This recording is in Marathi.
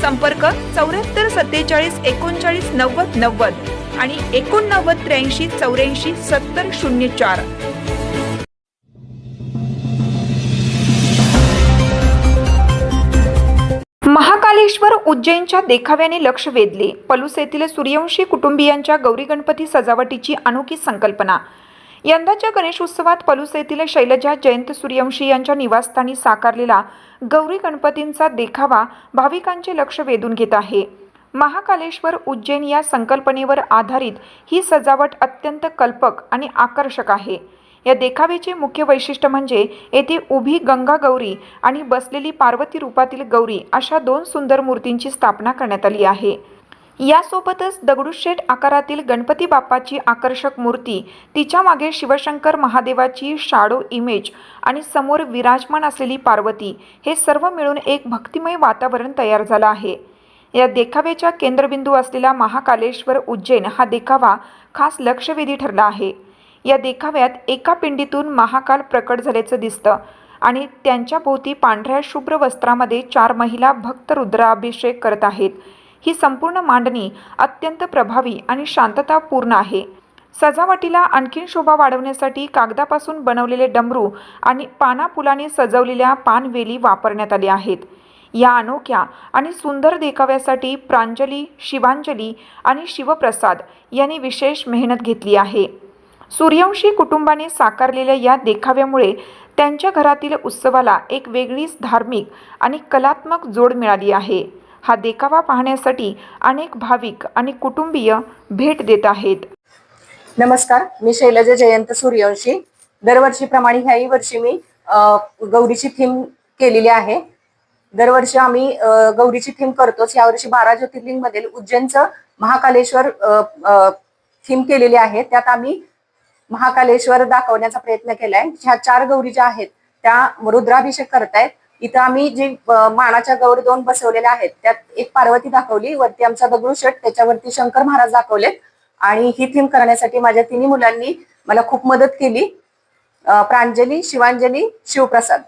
संपर्क चौऱ्याहत्तर सत्तेचाळीस एकोणचाळीस नव्वद नव्वद आणि एकोणनव्वद त्र्याऐंशी चौऱ्याऐंशी सत्तर शून्य चार. महाकालेश्वर उज्जैनच्या देखाव्याने लक्ष वेधले. पलूस येथील सूर्यवंशी कुटुंबियांच्या गौरी गणपती सजावटीची अनोखी संकल्पना. यंदाच्या गणेशोत्सवात पलूस येथील शैलजा जयंत सूर्यवंशी यांच्या निवासस्थानी साकारलेला गौरी गणपतींचा देखावा भाविकांचे लक्ष वेधून घेत आहे. महाकालेश्वर उज्जैन या संकल्पनेवर आधारित ही सजावट अत्यंत कल्पक आणि आकर्षक आहे. या देखाव्याचे मुख्य वैशिष्ट्य म्हणजे येथे उभी गंगा गौरी आणि बसलेली पार्वती रूपातील गौरी अशा दोन सुंदर मूर्तींची स्थापना करण्यात आली आहे. यासोबतच दगडूशेठ आकारातील गणपती बाप्पाची आकर्षक मूर्ती तिच्यामागे शिवशंकर महादेवाची शाडो इमेज आणि समोर विराजमान असलेली पार्वती हे सर्व मिळून एक भक्तिमय वातावरण तयार झालं आहे. या देखाव्याच्या केंद्रबिंदू असलेला महाकालेश्वर उज्जैन हा देखावा खास लक्षवेधी ठरला आहे. या देखाव्यात एका पिंडीतून महाकाल प्रकट झाल्याचं दिसतं आणि त्यांच्या भोवती पांढऱ्या शुभ्र वस्त्रामध्ये चार महिला भक्त रुद्राभिषेक करत आहेत. ही संपूर्ण मांडणी अत्यंत प्रभावी आणि शांततापूर्ण आहे. सजावटीला आणखीन शोभा वाढवण्यासाठी कागदापासून बनवलेले डमरू आणि पानापुलाने सजवलेल्या पानवेली वापरण्यात आल्या आहेत. या अनोख्या आणि सुंदर देखाव्यासाठी प्रांजली शिवांजली आणि शिवप्रसाद यांनी विशेष मेहनत घेतली आहे. सूर्यवंशी कुटुंबाने साकारलेल्या या देखाव्यामुळे त्यांच्या घरातील उत्सवाला एक वेगळीच धार्मिक आणि कलात्मक जोड मिळाली आहे. हा देखावा पाहण्यासाठी अनेक भाविक आणि कुटुंबीय भेट देत आहेत. नमस्कार मी शैलजा जयंत सूर्यवंशी. दरवर्षीप्रमाणे ह्याही वर्षी मी गौरीची थीम केलेली आहे. दरवर्षी आम्ही गौरीची थीम करतोच. यावर्षी बारा ज्योतिर्लिंग मधील उज्जैनचं महाकालेश्वर थीम केलेली आहे. त्यात आम्ही महाकालेश्वर दाखवण्याचा प्रयत्न केलाय. ह्या चार गौरी ज्या आहेत त्या रुद्राभिषेक करतायत. इथं आम्ही जे मानाच्या गौरी दोन बसवलेल्या आहेत त्यात एक पार्वती दाखवली वरती आमचा दगडूशेठ त्याच्यावरती शंकर महाराज दाखवलेत. आणि ही थीम करण्यासाठी माझ्या तिन्ही मुलांनी मला खूप मदत केली. प्रांजली शिवांजली शिवप्रसाद.